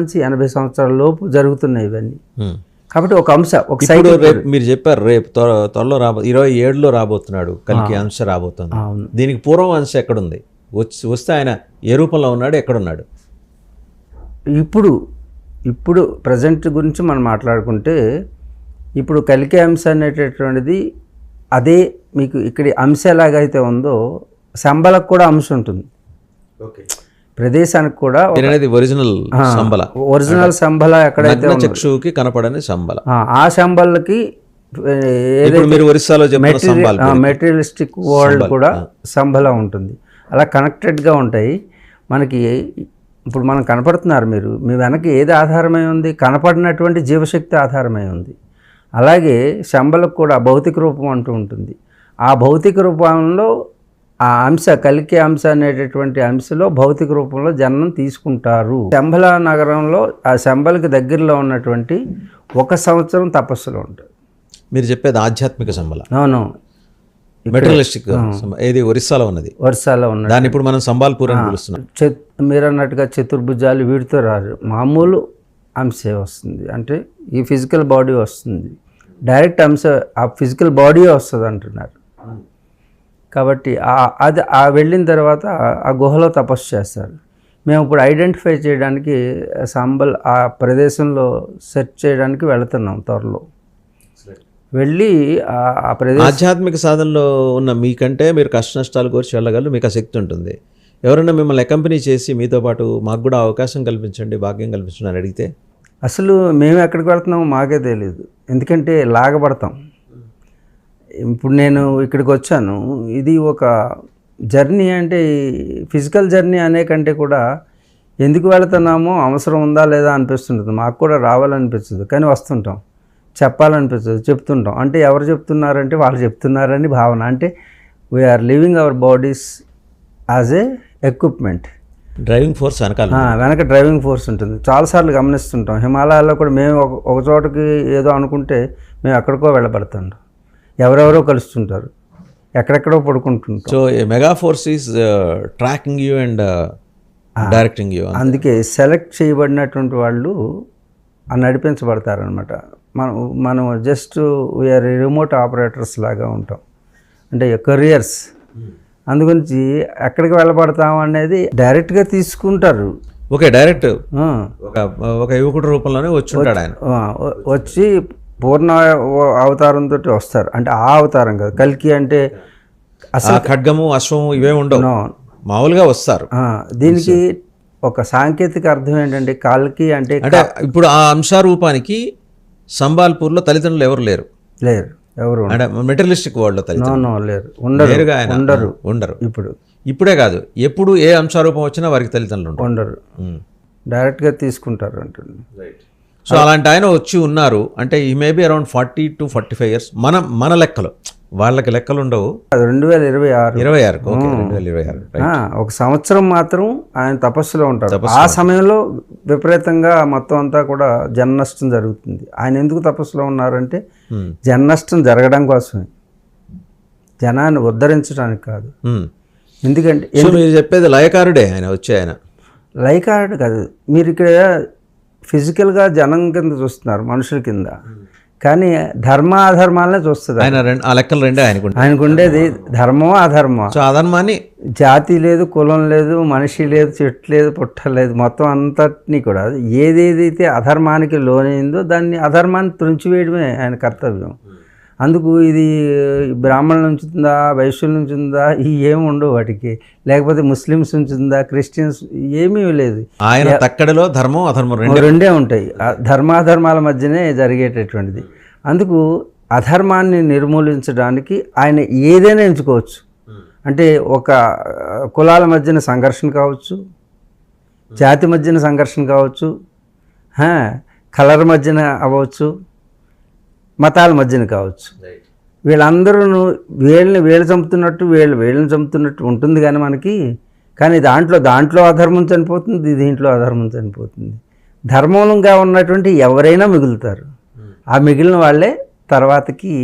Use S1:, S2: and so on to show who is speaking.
S1: నుంచి ఎనభై సంవత్సరాల లోపు జరుగుతున్నాయి ఇవన్నీ. కాబట్టి ఒక అంశ ఒక సైకిల్
S2: రేపు మీరు చెప్పారు రేపు త్వర త్వరలో రాబో ఇరవై ఏడులో రాబోతున్నాడు కలికి అంశ రాబోతుంది. దీనికి పూర్వం అంశ ఎక్కడుంది? వచ్చి వస్తే ఆయన ఏ రూపంలో ఉన్నాడు ఎక్కడున్నాడు?
S1: ఇప్పుడు ఇప్పుడు ప్రజెంట్ గురించి మనం మాట్లాడుకుంటే ఇప్పుడు కలికే అంశ అనేటటువంటిది అదే మీకు ఇక్కడ అంశ ఎలాగైతే ఉందో శంబలకు కూడా అంశ ఉంటుంది. ప్రదేశానికి కూడా
S2: అనేది ఒరిజినల్ సంబల.
S1: ఒరిజినల్ శంబల ఎక్కడైతే
S2: నగ్న చక్షువుకి కనపడని సంబల.
S1: ఆ,
S2: ఇప్పుడు మీరు ఒరిస్సాలో సంబాల్
S1: మెటీరియలిస్టిక్ వరల్డ్ కూడా సంబల ఉంటుంది. అలా కనెక్టెడ్గా ఉంటాయి. మనకి ఇప్పుడు మనం కనపడుతున్నారు మీరు. మీ వెనక ఏది ఆధారమై ఉంది? కనపడినటువంటి జీవశక్తి ఆధారమై ఉంది. అలాగే శంబలకు కూడా భౌతిక రూపం అంటూ ఉంటుంది. ఆ భౌతిక రూపంలో ఆ అంశ కలికే అంశ అనేటటువంటి అంశలో భౌతిక రూపంలో జన్మం తీసుకుంటారు. శంబల నగరంలో ఆ శంబలకి దగ్గరలో ఉన్నటువంటి ఒక సంవత్సరం తపస్సులో ఉంటుంది
S2: మీరు చెప్పేది ఆధ్యాత్మిక సంబల
S1: అవును.
S2: మెటీరియలిస్టిక్ ఏది ఒరిస్సాలో ఉన్నది.
S1: వర్షాలో ఉన్న
S2: దాన్ని ఇప్పుడు మనం సంబాల్పూర్ అని పిలుస్తున్నాం.
S1: మీరు అన్నట్టుగా చతుర్భుజాలు వీటితో రారు. మామూలు అంశే వస్తుంది. అంటే ఈ ఫిజికల్ బాడీ వస్తుంది. డైరెక్ట్ అంశ ఆ ఫిజికల్ బాడీ వస్తుంది అంటున్నారు కాబట్టి ఆ- అది ఆ వెళ్ళిన తర్వాత ఆ- గుహలో తపస్సు చేస్తారు. మేము ఇప్పుడు ఐడెంటిఫై చేయడానికి సాంబల్ ఆ ప్రదేశంలో సెర్చ్ చేయడానికి వెళుతున్నాం త్వరలో. వెళ్ళి ఆ- ఆ ప్రదేశం
S2: ఆధ్యాత్మిక సాధనలో ఉన్న మీకంటే మీరు కష్ట నష్టాలు కోర్చి వెళ్ళగలరు మీకు ఆ శక్తి ఉంటుంది. ఎవరైనా మిమ్మల్ని అకంపెనీ చేసి మీతో పాటు మాకు కూడా అవకాశం కల్పించండి భాగ్యం కల్పించండి అని అడిగితే?
S1: అసలు మేము ఎక్కడికి వెళ్తున్నామో మాకే తెలియదు ఎందుకంటే లాగబడతాం. ఇప్పుడు నేను ఇక్కడికి వచ్చాను. ఇది ఒక జర్నీ అంటే ఫిజికల్ జర్నీ అనే కంటే కూడా ఎందుకు వెళుతున్నామో అవసరం ఉందా లేదా అనిపిస్తుంటుంది. మాకు కూడా రావాలనిపిస్తుంది. కానీ వస్తుంటాం. చెప్పాలనిపిస్తుంది. చెప్తుంటాం. అంటే ఎవరు చెప్తున్నారంటే వాళ్ళు చెప్తున్నారని భావన. అంటే we're living our bodies as a equipment
S2: driving force వెనకాల
S1: వెనక డ్రైవింగ్ ఫోర్స్ ఉంటుంది. చాలాసార్లు గమనిస్తుంటాం. హిమాలయాల్లో కూడా మేము ఒక ఒక చోటకి ఏదో అనుకుంటే మేము ఎక్కడికో వెళ్ళబడుతుంటాం ఎవరెవరో కలుస్తుంటారు. ఎక్కడెక్కడో పడుకుంటుంటాం
S2: so mega force is tracking you and directing you
S1: అందుకే సెలెక్ట్ చేయబడినటువంటి వాళ్ళు ఆ నడిపించబడతారనమాట మనం మనం జస్ట్ వీఆర్ రిమోట్ ఆపరేటర్స్ లాగా ఉంటాం. అంటే కెరియర్స్ అందుగురించి ఎక్కడికి వెళ్ళబడతాం అనేది డైరెక్ట్గా తీసుకుంటారు.
S2: Okay direct. ఒక ఒక యువకుడు రూపంలోనే వచ్చి ఉంటాడు ఆయన.
S1: వచ్చి పూర్ణ అవతారంతో వస్తారు. అంటే ఆ అవతారం కాదు. కల్కి అంటే
S2: ఆ ఖడ్గము అశ్వము ఇవే ఉండవు. మామూలుగా వస్తారు.
S1: ఆ, దీనికి ఒక సాంకేతిక అర్థం ఏంటంటే కల్కి అంటే
S2: అంటే ఇప్పుడు ఆ అంశారూపానికి సంబాల్పూర్లో తల్లిదండ్రులు ఎవరు లేరు?
S1: లేరు. ఎవరు
S2: అంటే మెటీరియలిస్టిక్ వరల్డ్లో
S1: నో
S2: తల్లిదండ్రులు.
S1: నో లేరు. ఉండరు. ఉండరు.
S2: ఉండరు.
S1: ఇప్పుడు.
S2: ఇప్పుడే కాదు. ఎప్పుడు ఏ అంశారూపం వచ్చినా వారికి తల్లిదండ్రులు ఉండరు.
S1: డైరెక్ట్గా తీసుకుంటారు అంటుంది
S2: సో అలాంటి ఆయన వచ్చి ఉన్నారు. అంటే ఈ maybe around forty to forty five years మన మన లెక్కలు. వాళ్ళకి లెక్కలు ఉండవు.
S1: రెండు వేల ఇరవై ఆరు.
S2: ఇరవై ఆరు రెండు వేల ఇరవై ఆరు.
S1: ఒక సంవత్సరం మాత్రం ఆయన తపస్సులో ఉంటారు ఆ సమయంలో విపరీతంగా మొత్తం అంతా కూడా జన నష్టం జరుగుతుంది. ఆయన ఎందుకు తపస్సులో ఉన్నారంటే. జన నష్టం జరగడం కోసమే. జనాన్ని ఉద్ధరించడానికి కాదు. ఎందుకంటే
S2: మీరు చెప్పేది లయకారుడే ఆయన వచ్చే ఆయన.
S1: లైకార్డ్ కాదు. మీరు ఇక్కడ ఫిజికల్గా జనం కింద చూస్తున్నారు మనుషుల కింద. కానీ ధర్మ అధర్మాలనే చూస్తుంది
S2: ఆయన. రెండు ఆ లెక్కలు రెండే ఆయనకు
S1: ఆయనకు ఉండేది ధర్మమో అధర్మమో?
S2: సో అదన్మాని
S1: జాతి లేదు కులం లేదు మనిషి లేదు చెట్టు లేదు పుట్ట లేదు మొత్తం అంతటినీ కూడా ఏదేదైతే అధర్మానికి లోనైందో దాన్ని అధర్మాన్ని త్రుంచివేయడమే ఆయన కర్తవ్యం. అందుకు ఇది బ్రాహ్మణుల నుంచి ఉందా వైశ్యుల నుంచి ఉందా ఈ ఏమి ఉండవు వాటికి. లేకపోతే ముస్లిమ్స్ నుంచి ఉందా క్రిస్టియన్స్ ఏమీ లేదు.
S2: ఆయన తక్కడిలో ధర్మం అధర్మం రెండు.
S1: రెండే ఉంటాయి. ధర్మాధర్మాల మధ్యనే జరిగేటటువంటిది. అందుకు అధర్మాన్ని నిర్మూలించడానికి ఆయన ఏదైనా ఎంచుకోవచ్చు. అంటే ఒక కులాల మధ్యన సంఘర్షణ కావచ్చు జాతి మధ్యన సంఘర్షణ కావచ్చు కలర్ మధ్యన అవ్వచ్చు మతాల మధ్యన కావచ్చు. వీళ్ళందరూ వీళ్ళని వీళ్ళు చంపుతున్నట్టు వీళ్ళు వీళ్ళని చంపుతున్నట్టు ఉంటుంది కానీ మనకి కానీ దాంట్లో దాంట్లో అధర్మం చనిపోతుంది దీంట్లో అధర్మం చనిపోతుంది. ధర్మంగా ఉన్నటువంటి ఎవరైనా మిగులుతారు. ఆ మిగిలిన వాళ్ళే తర్వాతకి